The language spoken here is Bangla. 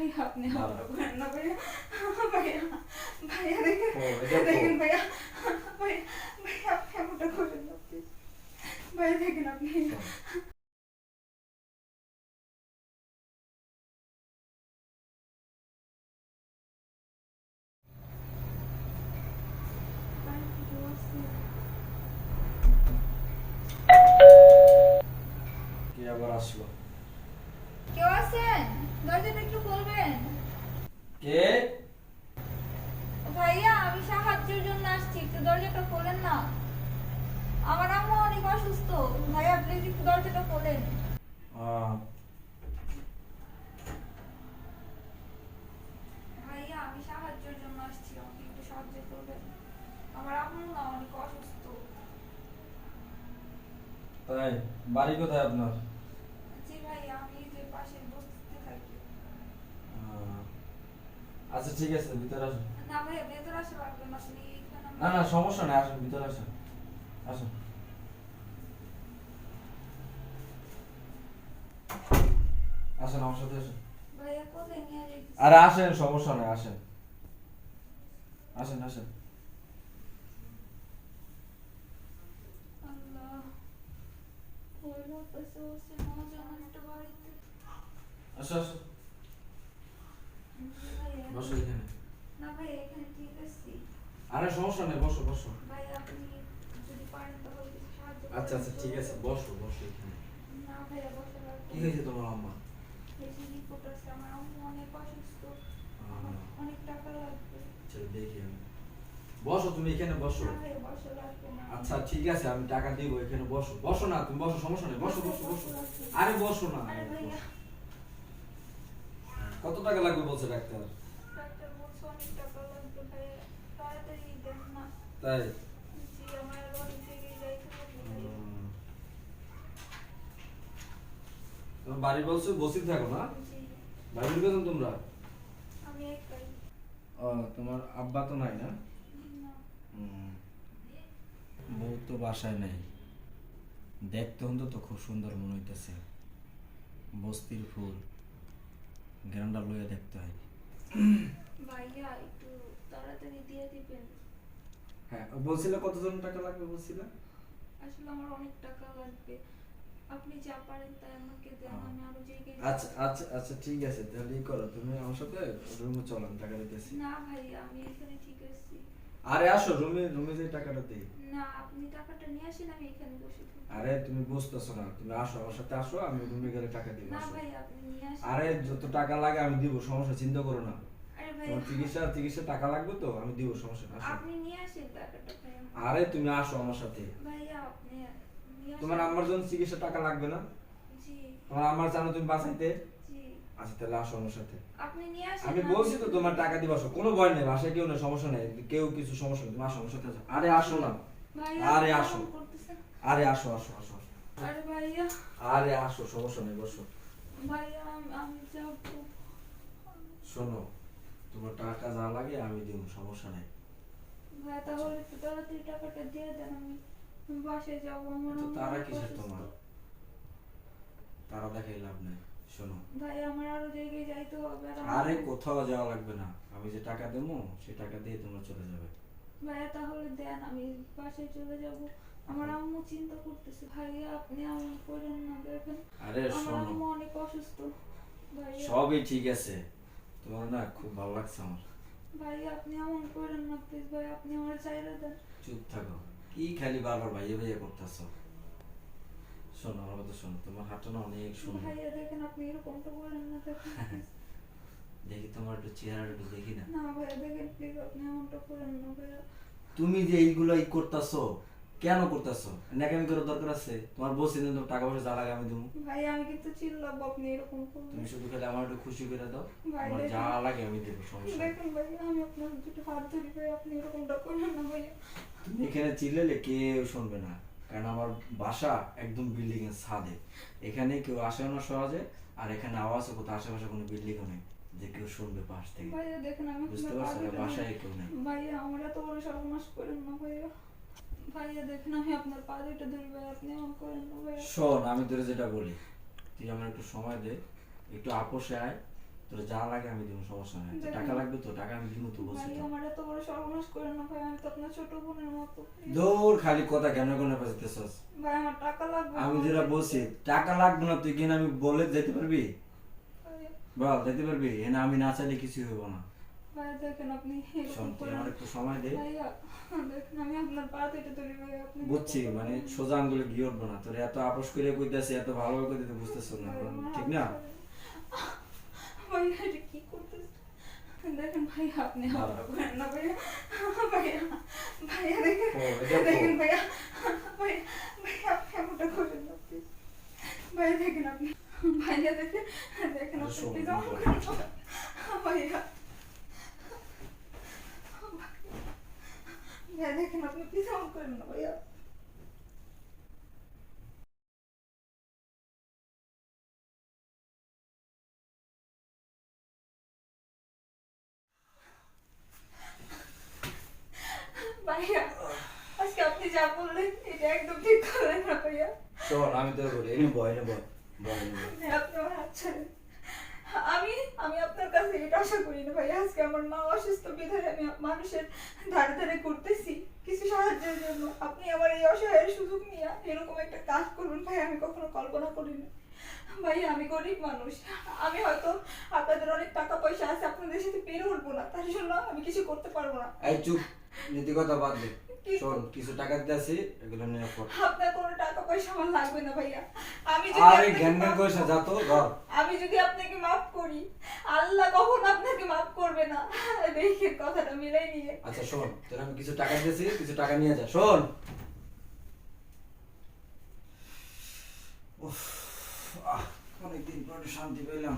ভাইয়া আপনি দাঁড়া। হাতটা করেন না ভাইয়া ভাইয়া ভাইয়া দেখেন ও, এটা তো- দেখেন ভাইয়া ভাইয়া ভাইয়া আপনি এমনটা করেন না please। ভাইয়া দেখেন আপনি কি আবার আসলো কেউ আছেন? দরজাটা একটু খুলবেন। কে? ভাইয়া আমি সাহায্যের জন্য আসছি। একটু দরজাটা খোলেন না। আমার আম্মু অনেক অসুস্থ। ভাইয়া প্লিজ একটু দরজাটা খোলেন। ভাইয়া আমি সাহায্যের জন্য আসছি। আমাকে একটু সাহায্য করবেন। আমার আম্মু না অনেক অসুস্থ। তাই বাড়ি কোথায় আপনার জি ভাইয়া আমি এই যে পাশের বস্তিতে থাকি আহ, আচ্ছা ঠিক আছে ভিতরে আসুন। না ভেতর না না না সমস্যা নেই আসুন ভিতরে আসুন। আসুন। আসেন আমার সাথে আসুন। আরে আসেন সমস্যা নেই আসেন। আসেন আসেন। আসো আসো জি ভাইয়া বসো এখানে না ভাই এখানে ঠিক আছে আরে সমস্যা নেই বসো বসো। ভাই আপনি যদি পারেন তাহলে সাহায্য আচ্ছা আচ্ছা ঠিক আছে বসো বসো এখানে। না ভাইয়া বসে কি হয়েছে তোমার আম্মা? বেশি রিপোর্ট আছে আমার আম্মু অনেক অসুস্থ। অনেক টাকা লাগবে। চলো দেখি আমি। বসো তুমি এখানে বসো। আচ্ছা ঠিক আছে আমি টাকা দিব এখানে বসো। বসো না তুমি বসো সমস্যা নেই। বসো বসো বসো। আরে বসো না কত টাকা লাগবে বলছে ডাক্তার? ডাক্তার বলছে অনেক টাকা লাগবে ভাইয়া তাড়াতাড়ি দেন না তাই জি আমার আর অনেক জায়গায় যাইতে হবে ভাইয়া। উম, তোমার বাড়ি বলছো বসে থাকো না? বাড়ি গেছো তোমরা? ও তোমার আব্বা তো নাই না? বউ তো বাসায় নাই। দেখতে হতো তো খুব সুন্দর মনে হইতেছে। বস্তির ফুল। গ্রান্ডা লইয়া দেখতে হয়। ভাইয়া একটু তাড়াতাড়ি দিয়ে দিবেন। হ্যাঁ বলছিলে কতজন টাকা লাগবে বলছিলে? আসলে আমার অনেক টাকা লাগবে। আপনি যা পারেন তাই আমাকে দেন আমি আরও আচ্ছা আচ্ছা আচ্ছা ঠিক আছে তাহলে ই করো তুমি আমার সাথে রুমে চলো আমি টাকা দিতেছি। না ভাইয়া আমি এখানে ঠিক আছি। আরে আসো রুমে রুমে যে টাকাটা দিই। না আপনি টাকাটা নিয়ে আসেন আমি এখানে বসে থাকি। আরে তুমি বুঝতেছো না তুমি আসো আমার সাথে আসো আমি রুমে গেলে টাকা দিব না ভাই আপনি নিয়ে আসেন। আরে যত টাকা লাগে আমি দিব সমস্যা চিন্তা করো না। ভাই তোমার চিকিৎসা চিকিৎসা টাকা লাগবে তো আমি দিব সমস্যা না আপনি নিয়ে আসেন টাকাটা আরে তুমি আসো আমার সাথে। ভাইয়া আপনি তোমার আমার জন্য চিকিৎসা টাকা লাগবে না? জি। তোমার আমার জানো তুমি বাঁচাইতে? আচ্ছা তাহলে আসো আমার সাথে। আপনি নিয়ে আসেন আমি বলছি তো তোমার টাকা দিব আসো। কোনো ভয় নেই বাসায় কেউ নেই সমস্যা নেই। কেউ কিছু সমস্যা নেই তুমি আসো আমার সাথে আসো। আরে আসো না। আরে আসো। আরে আসো আসো আসো। আরে ভাইয়া। আরে আসো সমস্যা নেই বসো। ভাইয়া আমি- আমি যাব। শোনো তোমার টাকা যা লাগে আমি দিব সমস্যা নেই। ভাইয়া তাহলে একটু তাড়াতাড়ি টাকাটা দিয়ে দেন আমি বাসায় যাব আমার তো তারা কিসের তোমার? তারা দেখাই লাভ নেই শোনো। ভাই আমার আরও জায়গায় যাইতে হবে আর আমার- কোথাও যাওয়া লাগবে না। আমি যে টাকা দেবো সেই টাকা দিয়ে তোমরা চলে যাবে। ভাইয়া তাহলে দেন আমি বাসায় চলে যাব। আমার আম্মু চিন্তা করতেছে ভাইয়া আপনি এমন করেন না দেখেন। আরে আমার শোনো। আম্মু অনেক অসুস্থ। সবই ঠিক আছে। তোমার না খুব ভালো লাগছে আমার। ভাইয়া আপনি এমন করেন না প্লিজ ভাই আপনি আমার চাইলে দেন। চুপ থাকো। কি খালি বারবার ভাইয়া ভাইয়া করতেছো? শোনো আমার কথা শোনো তোমার হাতটা না অনেক সুন্দর। ভাইয়া দেখেন আপনি এরকমটা করেন না দেখেন দেখি তোমার একটু চেহারা একটু দেখি না। না ভাইয়া দেখেন প্লিজ আপনি এমনটা করেন না ভাইয়া। তুমি যে এইগুলো ই করতেছো কেন করতেছো? নাকামি করে দরকার আছে? তোমার বসে দিন তো টাকা পয়সা যা লাগে আমি দেবো। ভাই আমি কিন্তু চিল্লাবো আপনি এরকম করবেন তুমি শুধু খালি আমার একটু খুশি করে দাও। আমার। যা লাগে আমি দেবো সমস্যা। দেখেন ভাইয়া আমি আপনার দুটো হাত ধরি ভাই আপনি এরকমটা করেন না ভাইয়া তুমি এখানে চিল্লালে কেউ শুনবে না। কারণ আমার বাসা একদম বিল্ডিং এর ছাদে। এখানে কেউ আসে না সহজে আর এখানে আওয়াজ কোথাও আশেপাশে কোনো বিল্ডিং নেই। যে কেউ শুনবে পাশ থেকে। ভাইয়া দেখেন আমি বুঝতে পারছ? বাসায় কেউ নেই। ভাইয়া আমার এত বড় সর্বনাশ করেন না ভাইয়া। ভাইয়া দেখেন আমি আপনার পা দুটো ধরি ভাই আপনি এমন করেন না ভাইয়া। শোন আমি তোর যেটা বলি তুই আমার একটু সময় দে একটু আপোষে আয় তোর যা লাগে আমি দিব সমস্যা নাই। টাকা লাগবে তো টাকা আমি দিব তো বলছি ভাই আমার এত বড় সর্বনাশ করেন না ভাই আমি তো আপনার ছোট বোনের মতো। দৌড় খালি কথা কেন কেন বাজতেছস? ভাই আমার টাকা লাগবে আমি যেটা বলছি টাকা লাগবে না তুই কিনা আমি বলে যেতে পারবি? বল যেতে পারবি? এনে আমি না চাইলে কিছু হইব না। ভাই দেখেন আপনি এরকম তুই আমার একটু সময় দে। ভাইয়া দেখেন আমি আপনার পা থেকে ধরি ভাই আপনি বুঝছি মানে সোজা আঙ্গুলে গিয়ে উঠবো না। তোর এত আপোষ করে কইতাছি এত ভালোভাবে কইতে বুঝতেছ না ঠিক না? ধরে। ভাই এটা কি করতেছ? দেখেন ভাই আপনি দাঁড়া। করেন না ভাইয়া। ভাইয়া ভাইয়া দেখেন দেখেন ভাইয়া ভাই ভাইয়া আপনি এমনটা করেন না please। ভাইয়া দেখেন আপনি ভাইয়া দেখেন দেখেন আরে আপনি শোন, please কি আমাকে বল। করেন না। ভাইয়া ভাইয়া দেখেন আপনি প্লিজ আমাকে করেন না ভাইয়া ভাইয়া আজকে আপনি যা বললেন এটা একদম ঠিক করলেন না ভাইয়া শোন আমি তোর বলি বয় বয় এনে বয়। ভাইয়া, আপনি আমার হাত ছাড়েন আমি আপনার কাছে এটা আশা করি না ভাইয়া। আজকে আমার মা অসুস্থ, বিধায় আমি মানুষের ধারে ধারে করতেছি কিছু সাহায্যের জন্য। আপনি আমার এই অসহায়ের সুযোগ নিয়ে এরকম একটা কাজ করবেন ভাই আমি কখনো কল্পনা করিনি ভাই আমি গরিব মানুষ। আমি হয়তো আপনাদের অনেক টাকা পয়সা আছে, আপনাদের সাথে পেরে উঠবো না। তার জন্য আমি কিছু করতে পারব না। এই চুপ, নীতি কথা বাদ দে? শোন কিছু টাকা দিতেছি এগুলো নিয়ে পড়। আপনার কোনো টাকা পয়সা আমার লাগবে না ভাইয়া। আমি যদি আরে জ্ঞান জ্ঞান মাফ- করিস না যা তো ধর আমি যদি আপনাকে করি আল্লাহ কখন আপনাকে করবে না। দেখে কথাটা মিলাই নিয়ে। আচ্ছা শোন তোর আমি কিছু টাকা দিয়েছি কিছু টাকা নিয়ে যা শোন। উফ, আহ, অনেকদিন পরে শান্তি পেলাম